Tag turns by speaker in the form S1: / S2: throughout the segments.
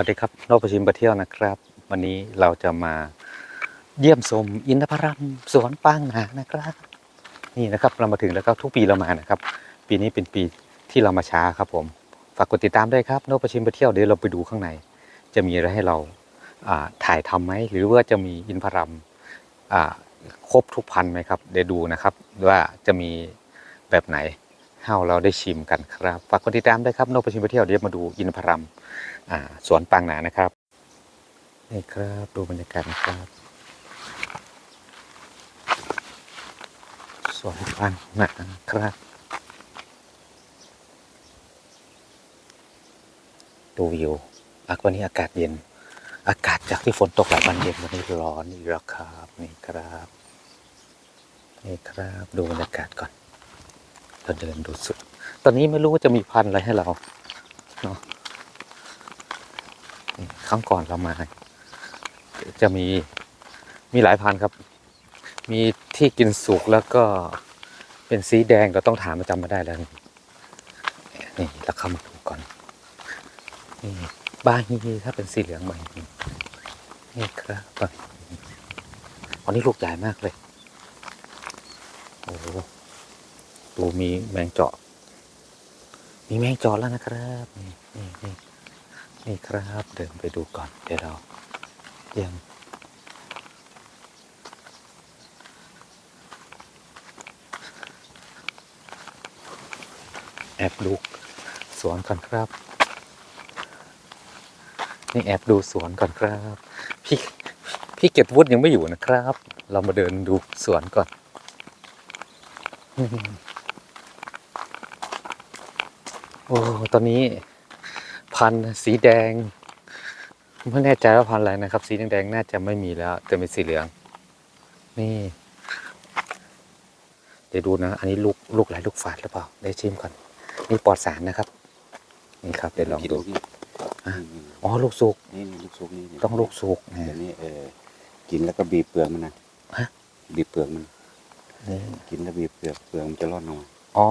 S1: วัสดีครับนกประชิมประเที่ยวนะครับ วันนี้เราจะมาเยี่ยมชมอินทผลัมสวนปางหนานะครับ นี่นะครับเรามาถึงแล้วครับทุกปีเรามานะครับ ปีนี้เป็นปีที่เรามาช้าครับผมฝากกดติดตามด้วยครับนกประชิมประเที่ยวเดี๋ยวเราไปดูข้างใน จะมีอะไรให้เราถ่ายทำไหมหรือว่าจะมีอินทผลัมครบทุกพันไหมครับเดี๋ยวดูนะครับว่าจะมีแบบไหนให้เราได้ชิมกันครับฝากกดติดตามด้วยครับนกประชิมประเที่ยวเดี๋ยวมาดูอินทผลัม สวนปางหนานะครับนี่ครับดูบรรยากาศนะครับสวนปางหนาครับ ดูวิวอากวันนี้อากาศเย็น อากาศจากที่ฝนตกหลายวันเย็นวันนี้ร้อนอีกแล้วครับนี่ครับนี่ครับดูบรรยากาศก่อนเราเดินดูสุด ตอนนี้ไม่รู้ว่าจะมีพันธุ์อะไรให้เราเนาะ ครั้งก่อนเรามา จะมีมีหลายพันครับ มีที่กินสุกแล้วก็เป็นสีแดงเราต้องถามประจำมาได้แล้ว นี่เราเข้ามาดูก่อนนี่บาฮีถ้าเป็นสีเหลืองบาฮีนี่ครับบาฮีอันนี้ลูกใหญ่มากเลย โอ้โหดูมีแมงเจาะ มีแมงเจาะแล้วนะครับ นี่นี่ นี่ครับเดินไปดูก่อนเดี๋ยวเรายังแอบดูสวนก่อนครับ นี่แอบดูสวนก่อนครับ พี่พี่เก็บวุฒิยังไม่อยู่นะครับ เรามาเดินดูสวนก่อนโอ้ตอนนี้ พันธุ์สีแดงไม่แน่ใจว่าพันธุ์อะไรนะครับ สีแดงๆน่าจะไม่มีแล้วแต่เป็นสีเหลือง นี่ เดี๋ยวดูนะ อันนี้ลูกลูกหลายลูกฝาดหรือเปล่า ได้ชิมก่อน นี่ปลอดสารนะครับ นี่ครับเดี๋ยวลอง
S2: กิน
S1: ดู
S2: ลูกนี่
S1: อะอ๋อลูกสุก
S2: นี่นี่ลูกซุกนี่นี่
S1: ต้องลูกสุก
S2: เดี๋ยวนี้เออกินแล้วก็บีบเปลือกมันนะ
S1: ฮะ
S2: บีบเปลือกมัน
S1: นี่
S2: กินแล้วบีบเปลือกเปลือกมันจะร่อนออกมา
S1: อ๋อ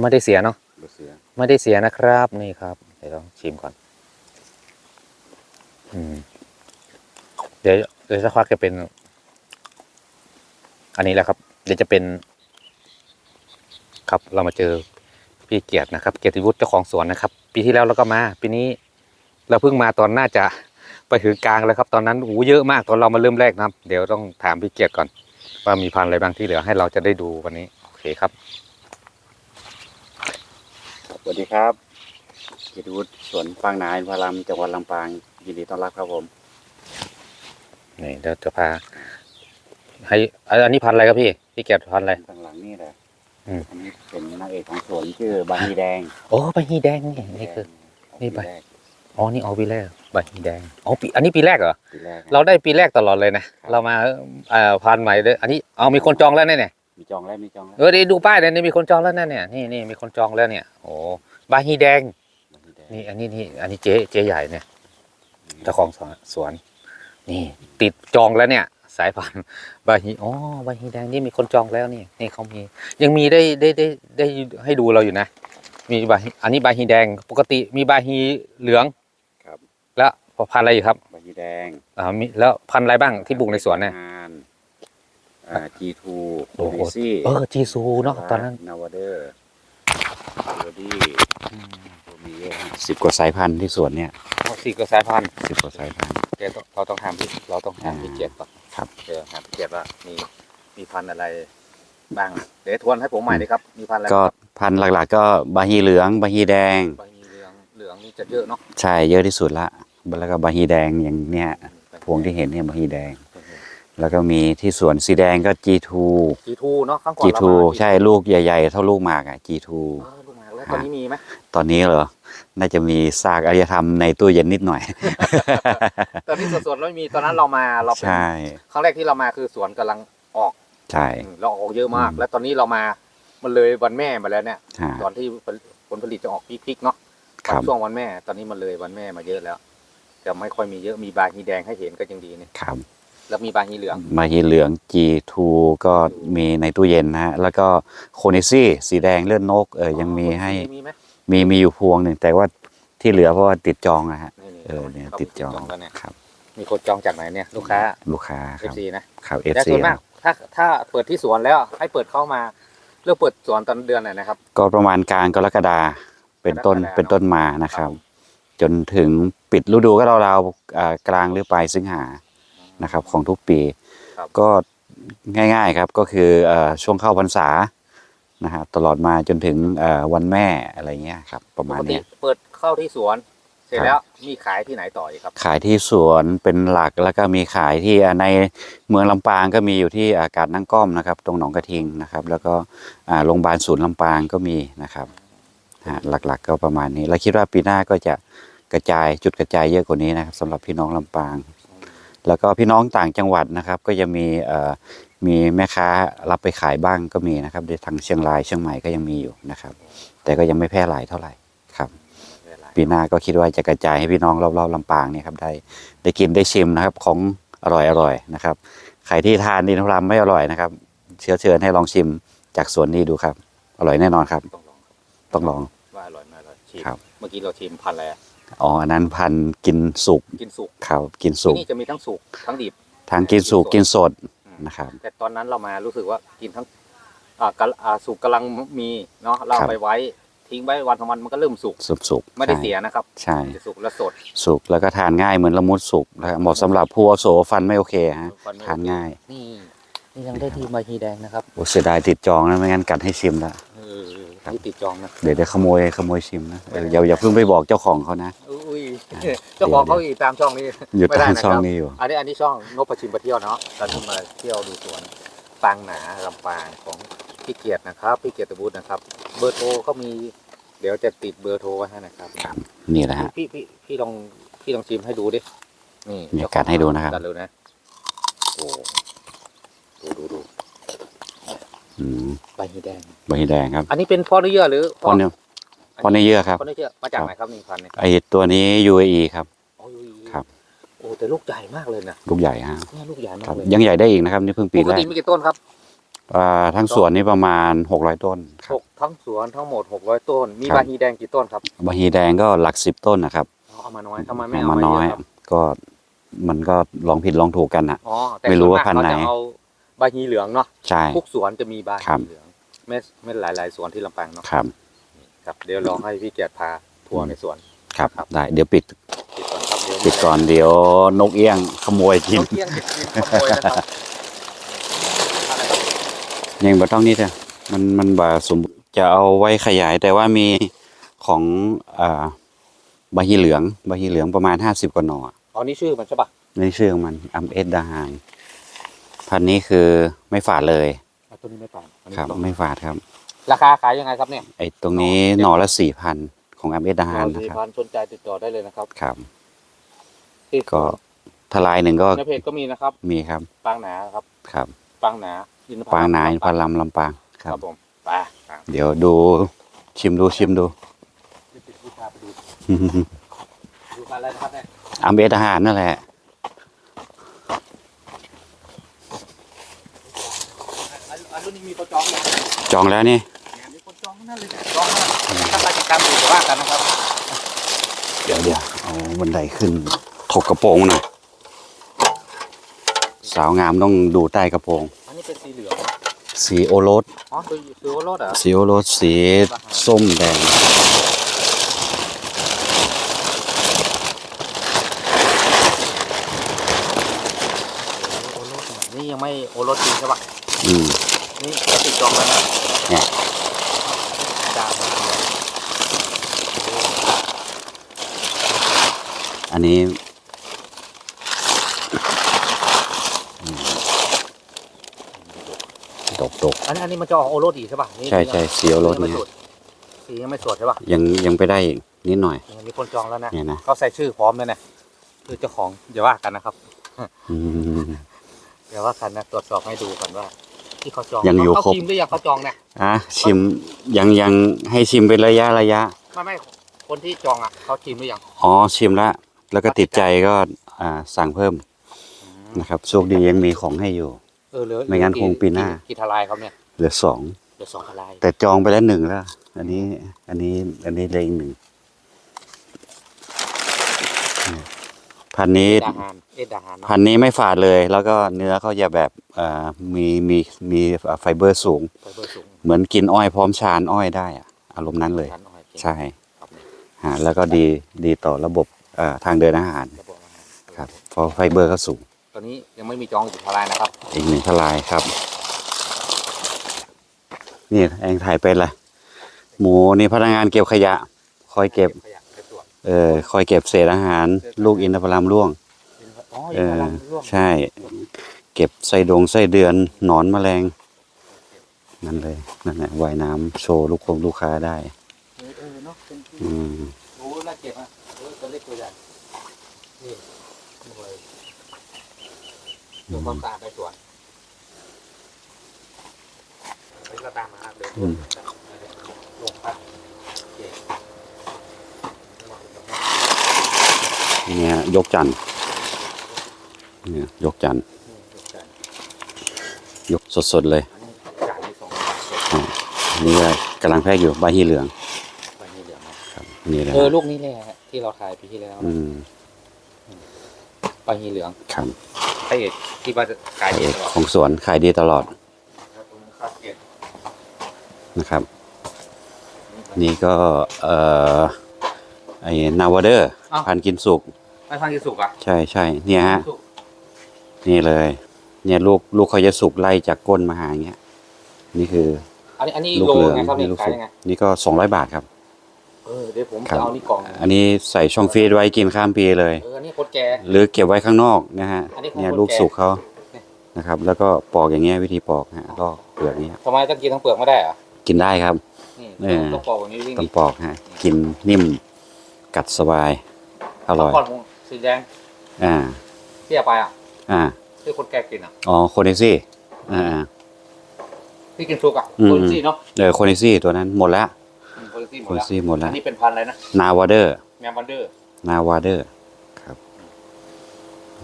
S1: ไม่ได้เสียเนาะ
S2: บ่เสือ
S1: ไม่ได้เสียนะครับ นี่ครับ เดี๋ยวลองชิมก่อน อืม เดี๋ยวเดี๋ยวสักพักจะเป็น อันนี้แหละครับ เดี๋ยวจะเป็น ครับเรามาเจอพี่เกียรตินะครับ เกียรติวุฒิเจ้าของสวนนะครับ ปีที่แล้วเราก็มา ปีนี้ เราเพิ่งมาตอนน่าจะไปถึงกลางแล้วครับ ตอนนั้นโอ้โหเยอะมากตอนเรามาเริ่มแรกนะครับ เดี๋ยวต้องถามพี่เกียรติก่อน ว่ามีพันธุ์อะไรบ้างที่เหลือให้เราจะได้ดูวันนี้ โอเคครับ
S2: สวัสดีครับกิติวุฒิสวนปางนาอินทรามจังหวัดลำปางยินดีต้อนรับครับผม
S1: นี่เดี๋ยวจะพา ให้อันอันนี้พันธุ์อะไรครับพี่พี่เกียรติพันธุ์อะไร
S2: ข้างหลังนี่แหละ
S1: อืม
S2: อันนี้เป็นนางเอกของสวนชื่อบาฮีแดง
S1: โอ้ใบฮีแดงนี่นี่คือ นี่ใบ
S2: ปีแรก
S1: อ๋อนี่เอาปีแรกใบฮีแดงอ๋อปีอันนี้ปีแรกเหรอ
S2: ปีแรกนะ
S1: เราได้ปีแรกตลอดเลยนะเรามาเอ่อพันธุ์ใหม่เลยอันนี้เอามีคนจองแล้วเนี่ยเนี่ย
S2: มีจองแล้วมีจองแล้ว
S1: เออดีดูป้ายเลยนี่มีคนจองแล้วนะเนี่ยนี่นี่มีคนจองแล้วเนี่ยโอ้ใบฮีแดง
S2: บาฮีแดง
S1: นี่อันนี้นี่อันนี้เจ๊เจ๊ใหญ่เนี่ยเจ้าของสวนสวน นี่ ติดจองแล้วเนี่ย สายพันธุ์บาฮีอ๋อบาฮีแดงนี่มีคนจองแล้วนี่นี่เขามี ยังมีได้ได้ได้ได้ให้ดูเราอยู่นะ มีบาฮีอันนี้บาฮีแดง ปกติมีบาฮีเหลือง
S2: ครับ
S1: แล้วพันธุ์อะไรอีกครับ
S2: บาฮีแดง
S1: อ่ามีแล้วพันธุ์อะไรบ้างที่ปลูกในสวนเนี่ย
S2: งาน อ่าจีทู
S1: โอ้
S2: โอ
S1: โห
S2: ริซี่
S1: เออจีซูเนาะตอนนั้น
S2: นาวาเดอร์โรดี้มีเยอะสิบกว่าสายพันธุ์ที่สวนเนี่ย
S1: เอาสี่กว่าสายพันธุ์
S2: สิบกว่าสายพันธุ์
S1: เดี๋ยวเราต้องถามพี่เราต้องถามพี่
S2: อ่า
S1: เกียรติก่อน
S2: ครับ
S1: เดี๋ยวถามพี่เกียรติว่ามีมีพันธุ์อะไรบ้าง เดี๋ยวทวนให้ผมใหม่เลยครับ มีพันธุ์อะไร
S2: ก็
S1: บ้างครับ
S2: พันธุ์หลักๆ ก็บาฮีเหลืองบาฮีแดง
S1: ใบเหลืองเหลืองนี่จะเยอะเนาะ
S2: ใช่เยอะที่สุดละแล้วก็บาฮีแดงอย่างเนี้ยพวงที่เห็นเนี่ยบาฮีแดง แล้วก็มีที่สวนสีแดงก็ G2
S1: จีทูเนาะข้างก่อน
S2: G2 ใช่ลูกใหญ่ๆ เท่าลูกหมากอะ G2
S1: เออลูกหมากแล้วตอนนี้มีไหม
S2: ตอนนี้เหรอ น่าจะมีซากอารยธรรมในตู้เย็นนิดหน่อย
S1: ตอนนี้สวนๆไม่มีตอนนั้นเรามาเราเป็น
S2: ใช่
S1: ครั้งแรกที่เรามาคือสวนกำลังออก
S2: ใช่
S1: อืมเราออกเยอะมาก
S2: อืม
S1: แล้วตอนนี้เรามามันเลยวันแม่มาแล้วเนี่ย
S2: ฮะ
S1: ตอนที่ผลผลิตจะออกพริกๆเนาะ
S2: ครับ
S1: ช่วงวันแม่ ตอนนี้มันเลยวันแม่มาเยอะแล้วจะไม่ค่อยมีเยอะมีบาฮีแดงให้เห็นก็ยังดีเนี่ย
S2: ครับ
S1: แล้วมีบาฮีเหลือง
S2: บาฮีเหลือง G2 ก็มีในตู้เย็นนะฮะ แล้วก็โคนิซี่สีแดงเลือดนกเออยังมีให้
S1: มีไหม
S2: มีมีอยู่พวงหนึ่งแต่ว่าที่เหลือเพราะว่าติดจองนะฮะ
S1: นี่ๆ
S2: เออเนี่ย
S1: ขา
S2: ติดจอง
S1: แล้วเนี่ย
S2: ครับ
S1: มีคนจองจากไหนเนี่ยลูกค้า
S2: ลูกค้าครับ
S1: FC นะ
S2: ครับเอฟ
S1: แต่
S2: ซี
S1: ส่วนมากถ้าถ้าเปิดที่สวนแล้วให้เปิดเข้ามาเริ่มเปิดสวนตอนเดือนไหนนะครับ
S2: ก็ประมาณกลางกรกฎาเป็นต้น
S1: กรกฎา
S2: เป็นต้นมานะค
S1: ครั
S2: รับ
S1: บ
S2: จนถึงปิดฤดูก็ราวๆอ่ากลางหรือปลายสิงหา นะครับของทุกปี
S1: ครับ
S2: ก็ง่ายๆครับก็คือเอ่อช่วงเข้าพรรษานะฮะตลอดมาจนถึงเอ่อวันแม่อะไรเงี้ยครับประ
S1: ป
S2: มาณ
S1: กติ
S2: เนี้ย
S1: เปิดเข้าที่สวน เสร็จ
S2: ครับ
S1: แล้วมีขายที่ไหนต่ออีกครับ
S2: ขายที่สวนเป็นหลักแล้วก็มีขายที่อ่าในเมืองลำปางก็มีอยู่ที่อากาศนั่งก้อมนะครับ ตรงหนองกระทิงนะครับ แล้วก็อ่าโรงพยาบาลศูนย์ลำปางก็มีนะครับฮะหลักๆก็ประมาณนี้ แล้วคิดว่าปีหน้าก็จะกระจายจุดกระจายเยอะกว่านี้นะครับสำหรับพี่น้องลำปาง แล้วก็พี่น้องต่างจังหวัดนะครับ ก็จะมีเอ่อมีแม่ค้ารับไปขายบ้างก็มีนะครับในทางเชียงรายเชียงใหม่ก็ยังมีอยู่นะครับ แต่ก็ยังไม่แพร่หลายเท่าไหร่ครับ ปีหน้าก็คิดว่าจะกระจายให้พี่น้องรอบๆลำปางเนี่ยครับได้ได้กินได้ชิมนะครับของอร่อยอร่อยๆนะครับใครที่ทานดินทรามไม่อร่อยนะครับเชื้อเชิญให้ลองชิมจากสวนนี้ดูครับ อร่อยแน่นอนครับ
S1: ต้องลองครับ
S2: ต้องลอง
S1: ว่าอร่อยไม่อร่อยชิม
S2: ครับ
S1: เมื่อกี้เราชิมพันธุ์อะไร อะ
S2: อ๋ออันนั้นพันธุ์กินสุก
S1: กินสุก
S2: ครับกินสุ
S1: ที่
S2: ก
S1: นี่จะมีทั้งสุกทั้งดิบ
S2: ทางกินสุกกินสด
S1: อืม
S2: นะครับ
S1: แต่ตอนนั้นเรามารู้สึกว่ากินทั้งอ่ากะอ่าสุกกำลังมีเนาะเรา
S2: ครับ
S1: ไปไว้ทิ้งไว้วันสองวันมันก็เริ่มสุก
S2: สุกสุก
S1: ไม่ได้เสียนะครับ
S2: ใช่
S1: จะสุกและสด
S2: สุกแล้วก็ทานง่ายเหมือนละมุดสุกนะครับเหมาะสำหรับผู้อาวุโสฟันไม่โอเคฮะ
S1: ฟัไม่
S2: ทานง่าย
S1: นี่นี่ยังได้ที่มาฮีแดงนะครับ
S2: โอ้เสียดายติดจองนะไม่งั้นกัดให้ชิมละ
S1: เออ นี่ติดจองนะ
S2: เดี๋ยวเดี๋ยวขโมยขโมยชิมนะเอออย่าอย่าเพิ่งไปบอกเจ้าของเขานะ
S1: อุ้ยเจ้าของเขาอีกตามช่องนี้
S2: อยู่
S1: ไม่ได้
S2: ตาม
S1: นะครับ
S2: ช่องนี้อยู่
S1: อันนี้อันนี้ช่องนกประชิมไปเที่ยวเนาะเราจะมาเที่ยวดูสวนปางหนาลำปางของพี่เกียรตินะครับพี่เกียรติบุตรนะครับ เบอร์โทรเขามี เดี๋ยวจะติดเบอร์โทรไว้ให้นะครับ
S2: ครับ นี่แหละฮะ
S1: พี่พี่พี่ลองพี่ลองชิมให้ดูดินี่
S2: มีการให้ดูนะครับ
S1: กัดเลยนะโอ้ดูดูดู
S2: อืม
S1: ใบหีแดง
S2: ใบแดงครับ
S1: อันนี้เป็นพ่อเนื้อเยื่อหรือ
S2: พอเนื้อพอเนื้อเยื่อครับ
S1: พ่อเนื้อเยื่อมาจากไหนครับนี่พันธุ์เนี่ย
S2: ไอตัวนี้ UAE ครับ
S1: อ๋ออยู่
S2: ครับ
S1: โอ้แต่ลูกใหญ่มากเลยนะ
S2: ลูกใหญ่ฮะ
S1: เนี่ยลูกใหญ่มา
S2: ครั
S1: ก
S2: บ
S1: เลย
S2: ยังใหญ่ได้อีกนะครับนี่เพิ่งปี
S1: ปก
S2: แรก
S1: ติมีกี่ต้นครับ
S2: อ่าทั้งสวนนี่ประมาณ 600 ต้นค
S1: ห
S2: รับ
S1: กทั้งสวนทั้งหมดหกร้อยต้น มี
S2: ครับ
S1: บาฮีแดงกี่ต้นครับ
S2: บะฮีแดงก็หลักสิบต้นนะครับ
S1: อ๋อเอามาน้อยทำไมไม่
S2: เอา
S1: เอา
S2: มา
S1: มา
S2: น้
S1: เย
S2: อย
S1: อะครับ
S2: ก็มันก็ลองผิดลองถูกกันนะ
S1: อ๋อแต่
S2: ไม่รู้
S1: ส่
S2: ว่าพันธุ์ไหน
S1: เขจะเอา บาฮีเหลืองเนาะ
S2: ใช่
S1: ทุกสวนจะมีบา
S2: ครั
S1: ฮี
S2: บ
S1: เหลืองไม่ไม่หลาย ๆ สวนที่ลำปางเนาะ
S2: ครับ
S1: ครับ เดี๋ยวลองให้พี่เกียรติพาทัวร์ในสวน
S2: ครับ
S1: ครับ
S2: ได้ เดี๋ยวปิด
S1: ปิดก่อนครับเดี๋ยว
S2: ปิดก่อนเดี๋ยวนกเอี้ยงขโมยกิน
S1: นกเอี้ยงจะกินขโมยนะครับอะไรครับ
S2: ยังบ่ต้องนี่เถอะมันมันบ่สมบูรณ์จะเอาไว้ขยายแต่ว่ามีของอ่าบาฮีเหลืองบาฮีเหลืองประมาณห้าสิบกว่าหน่อ
S1: อ๋อนี่ชื่อมันใช่ปะ
S2: ในชื่อของมันอัมเอสดาฮาน พันธุ์นี้คือไม่ฝาดเลย
S1: อะตัวนี้ไม่ต่างอันนี้
S2: ครับ
S1: สอง
S2: ไม่ฝาดครับ
S1: ราคาขายยังไงครับเนี่ย
S2: ไอ้ตรงนี้หน่อละสี่พันของอัมเอสดาฮาน
S1: ร้อย
S2: นะ
S1: สี่
S2: ครับ
S1: พันสนใจติดต่อได้เลยนะครับ
S2: ครับ
S1: ที่
S2: ก็ทลายหนึ่งก็
S1: ในเพจก็มีนะครับ
S2: มีครับ
S1: ปางหนาครับ
S2: ครับ
S1: ปางหนาอินทผลัม
S2: ปางนาอินท
S1: ลำ
S2: พลัมลำปางค
S1: ค
S2: รั
S1: รับบผมไปครับ
S2: เดี๋ยวดูชิมดูชิมดู
S1: ติดผู้พาไปดู ดูกันอะไรนะครับเนี่ย
S2: อัมเอสดาฮานนั่นแหละ
S1: อันอันรุ่นนี้มีคนจองยัง
S2: จองแล้วนี่
S1: เนี่ยมีคนจองนั่นเลยเนี่ยจองนะถ้าราชการอยู่จะว่ากันนะครับ
S2: เดี๋ยวเดี๋ยวเอาบันไดขึ้นถกกระโปรงหน่อยสาวงามต้องดูใต้กระโปรง
S1: อันนี้เป็นสีเหลืองนะ
S2: สีโอรส
S1: อ๋อคือคือว่ารถเหรอ
S2: สีโอรสสีส้มแดง
S1: โอรสนี่ยังไม่โอรสจริงใช่ปะ
S2: อืม
S1: นี่ก็ติดจองแล้วนะ
S2: เนี่ย
S1: ดาวมา
S2: อันนี้ดกดก
S1: อันนี้อันนี้มันจะออกโอรสอีกใช่ปะนี่
S2: ใช่ใช่สีโอรสเนี่ย
S1: สียังไม่สดใช่ปะ
S2: ยังยังไปได้อีกนิดหน่อย
S1: ยังมีคนจองแล้วนะ
S2: เนี่ยนะ
S1: เขาใส่ชื่อพร้อมเลยนะคือเจ้าของอย่าว่ากันนะครับ
S2: อืม
S1: อย่าว่ากันนะตรวจสอบให้ดูกันว่า ที่เขาจอง
S2: ยังอยู่
S1: เขา
S2: ครบ
S1: ชิมหรือยังเขาจองเนี่ย
S2: อะชิมยังยังให้ชิมเป็นระยะระยะ
S1: ไม่ไม่คนที่จองอะเขาชิมหรือยัง
S2: อ๋อชิมแล้วแล้วก็ติดใจก็อ่าสั่งเพิ่มนะครับโชคดียังมีของให้อยู่
S1: เออเหลือ
S2: ไม่งั้นคงปีหน้า
S1: กี่ทลายครับเนี่ย
S2: เหลือสอง
S1: เหลือสองทลาย
S2: แต่จองไปแล้วหนึ่งแล้ว อันนี้อันนี้อันนี้เลยอีกหนึ่ง พันธุ์นี้
S1: ดาหารเอ็ดดาหารเนอะ
S2: พันธุ์นี้ไม่ฝาดเลย แล้วก็เนื้อเขาจะแบบเอ่อมีมีมีไฟเบอร์สูง
S1: ไฟเบอร์สูง
S2: เหมือนกินอ้อยพร้อมชานอ้อยได้อะอารมณ์นั้นเลย
S1: ชั้นอ้อยเก่ง
S2: ใช่
S1: ครับเนี่ย
S2: ฮะแล้วก็ดีดีต่อระบบเอ่อทางเดินอาหาร
S1: ระบบอาหาร
S2: ครับเพราะไฟเบอร์เขาสูง
S1: ตอนนี้ยังไม่มีจองอยู่ทลายนะครับ
S2: อีกหนึ่งทลายครับ นี่เองถ่ายเป็นละหมูนี่พนักงานเก็บขยะ คอยเก็บ
S1: ขยะ เก็บตัว
S2: เออคอยเก็บเศษอาหาร ลูกอินทผลัมร่วง
S1: อ๋อ
S2: เอ
S1: ยัง
S2: อ
S1: กำลังร่วง
S2: ใช่ เก็บไส้ดงไส้เดือนหนอนแมลง นั่นเลยนั่นแหละว่ายน้ำโชว์ลูกคงลูกค้าได้
S1: เออเออเนาะเป็นที่
S2: อืม
S1: รู้แล้วเก็บอะเออตัวเล็กตัวใหญ่นี่ดูเลยดูความสะอาดในสวนนี่เราตามมาเดี๋ยวลงครับโอเค
S2: เนี่ยยกจันทร์เนี่ยยกจันทร์
S1: นี่ยกใจ
S2: ยกสดๆเลย
S1: อันนี้จ่ายที่สองบาทเสร็จ
S2: อันนี่ก็กำลังแพกอยู่ใบฮีเหลือง
S1: ไปนี่เหลืองนะครับ
S2: นี่แหละ
S1: เออลูกนี้แหละที่เราถ่ายปีที่แล้ว
S2: อืม
S1: ไปนีเหลือง
S2: ครับ
S1: พระเอกที่ว่าจะขายดีตลอด
S2: ของสวนขายดีตลอด
S1: ครับผมคาดเกต
S2: นะครับ นี่ก็เอ่อไอ้นาวาเดอร์
S1: อ้าว
S2: พันธุ์กินสุก
S1: ไม่ฟังกี่สุกอะ
S2: ใช่ใช่เนี่ยฮะ
S1: สุก
S2: นี่เลย เนี่ยลูกลูกเขาจะสุกไล่จากก้นมาหาอย่างเงี้ยนี่คือ
S1: อันนี้อันนี้
S2: ลูก
S1: โล
S2: เหลือง
S1: ไงครับ
S2: นี่
S1: นี่
S2: ลูก
S1: ขาย
S2: สุก
S1: ยังไง
S2: นี่ก็สองร้อยบาทครับ
S1: เออเดี๋ยวผม
S2: ครั
S1: จะ
S2: บ
S1: เอานี่กล่อง
S2: อันนี้ใส่ช่องฟรีซไว้กินข้ามปีเลย
S1: เอออันนี้คนแก่
S2: หรือเก็บไว้ข้างนอกนะฮะ
S1: อันนี้ของ
S2: เนี่ย
S1: คน
S2: ลูก
S1: แก่
S2: สุกเขา
S1: เนี่ย
S2: นะครับ แล้วก็ปอกอย่างเงี้ยวิธีปอกฮะลอกเปลือกเนี้ย
S1: ทำไมต้องกินทั้งเปลือกไม่ได้เหรอะ
S2: กินได้ครับ
S1: นี่
S2: เออ
S1: ต้องปอกอย่างนี้วิ่ง
S2: ต้องปอกฮะกินนิ่มกัดสบายอร่อย
S1: ก่อนผม สีแดง
S2: อ่า
S1: เที่ยไปอะ
S2: อ่า
S1: ที่คนแก่กินอะ
S2: อ๋อโคเนซี่อ่า
S1: ที่กินสุกอะ
S2: อืม
S1: คนซี่เนาะ
S2: เออโคเนซี่ตัวนั้นหมดแล้ว
S1: อืมคนซี่หม
S2: โค
S1: ด
S2: เน
S1: แล้ว
S2: ซี่หมดแล้
S1: อั
S2: วน
S1: นี้เป็นพันธุ์อะไรนะ
S2: นาวาเดอร์
S1: แมมบันเดอร์
S2: นาวาเดอร์ครับ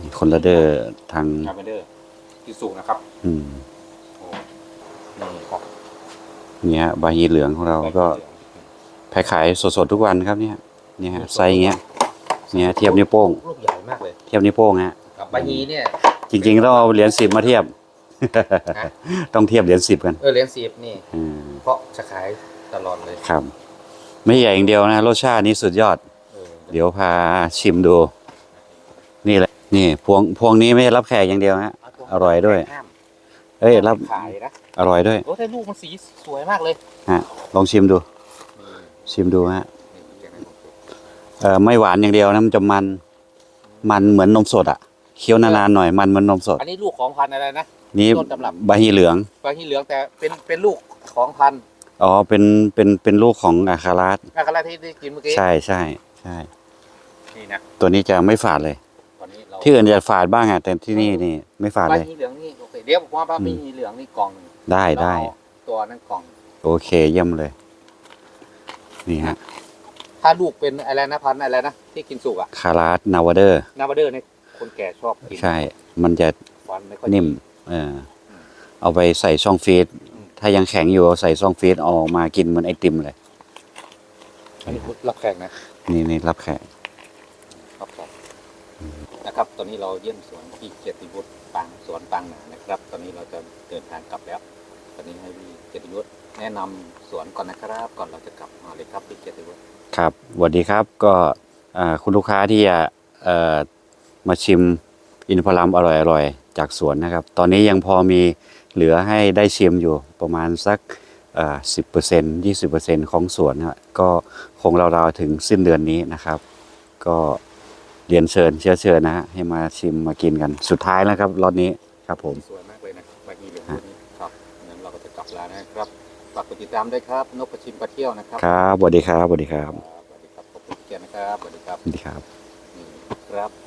S2: นี่คนละเดอร์ทาง
S1: แมมบันเดอร์ที่สุกนะครับ
S2: อืม
S1: โอ้นี่ครับ
S2: เนี่ยใบฮีเหลืองของเราก็แพ็คขายสดๆทุกวันครับเนี่ยเนี่ยฮะไซส์อย่างเงี้ย เนี่ยเทียบนิ้วโป้ง
S1: ลูกใหญ่มากเลย
S2: เทียบนิ้วโป้งฮะ
S1: ครับบาฮีเนี่ย
S2: จริงๆต้องเอาเหรียญสิบมาเทียบ
S1: ฮะ
S2: ต้องเทียบเหรียญสิบกัน
S1: เออเหรียญสิบนี่
S2: อืม
S1: เพราะจะขายตลอดเลย
S2: ครับ ไม่ใหญ่อย่างเดียวนะรสชาตินี้สุดยอด
S1: เออ
S2: เดี๋ยวพาชิมดู นี่แหละ นี่พวงพวงนี้ไม่ใช่รับแขกอย่างเดียวฮะ อร่อยด้วย
S1: ห้าม
S2: เอ้ยรับ
S1: ขายนะ
S2: อร่อยด้วย
S1: โอ้แต่ลูกมันสีสวยมากเลย
S2: ฮะลองชิมดู
S1: นี่
S2: ชิมดูฮะ
S1: นี่เดี๋ยวให้ผมดู
S2: เออไม่หวานอย่างเดียวนะมันจะมัน มันเหมือนนมสดอะเคี้ยวนานๆหน่อยมันเหมือนนมสด
S1: อันนี้ลูกของพันธุ์อะไรนะ
S2: นี่
S1: ต้นตำรับ
S2: ใบฮีเหลือง
S1: บาฮีเหลืองแต่เป็นเป็นลูกของพันธุ์
S2: อ๋อเป็นเป็นเป็นลูกของอาคาราส
S1: นาคาราที่ได้กินเมื่อกี้
S2: ใช่ใช่ใช่
S1: นี่นะ
S2: ตัวนี้จะไม่ฝาดเลย
S1: ตอนนี้เรา
S2: ที่อื่นจะฝาดบ้างอะแต่ที่นี่นี่ไม่ฝาด
S1: บา
S2: เลย
S1: ฮีเหลืองนี่โอเคเดี๋ยวผมว่าบาฮีเหลืองนี่กล่องหนึ่ง
S2: ได้ได้
S1: แล้วเอาตัวนั้นกล่อง
S2: โอเคเยี่ยมเลย นี่ฮะ
S1: ถ้าลูกเป็นอะไรนะพันธุ์อะไรนะที่กินสุกอะ
S2: คาราสนาวาเดอร์
S1: นาบาเดอร์เนี่ยคนแก่ชอบกิน
S2: ใช่ มันจะ
S1: ฟันไม่ค่อยดี
S2: นิ่มเออเอาไปใส่ช่องฟีด
S1: อืม
S2: ถ้ายังแข็งอยู่เอาใส่ช่องฟีดเอาออกมากินเหมือนไอติมเลย
S1: อันนี้รับแขกนะ
S2: นี่นี่รับแขก
S1: รับแขกนะครับ ตอนนี้เราเยี่ยมสวนพี่เกียรติวุฒิปางสวนปางหนานะครับ ตอนนี้เราจะเดินทางกลับแล้ว ตอนนี้ให้พี่เกียรติวุฒิแนะนำสวนก่อนนะครับ ก่อนเราจะกลับมาเลยครับพี่เกียรติวุฒิ
S2: ครับสวัสดีครับก็คุณลูกค้าที่จะมาชิมอินทผลัมอร่อยๆ จากสวนนะครับ ตอนนี้ยังพอมีเหลือให้ได้ชิมอยู่ประมาณสักสิบเปอร์เซ็นต์ยี่สิบเปอร์เซ็นของสวนนะก็คงราวๆถึงสิ้นเดือนนี้นะครับ ก็เรียนเชิญเชื้อเชิญนะฮะให้มาชิมมากินกันสุดท้ายแล้วครับรอบนี้ครับผม
S1: ติดตามด้วยครับ นกประชิมประเที่ยวนะครับ
S2: ครับสวัสดีครับสวัสดีครับ
S1: สวัสดีครับขอบคุณเกียรตินะครับสวัสดีครับ
S2: สวัสดีครับ
S1: นี่ครับ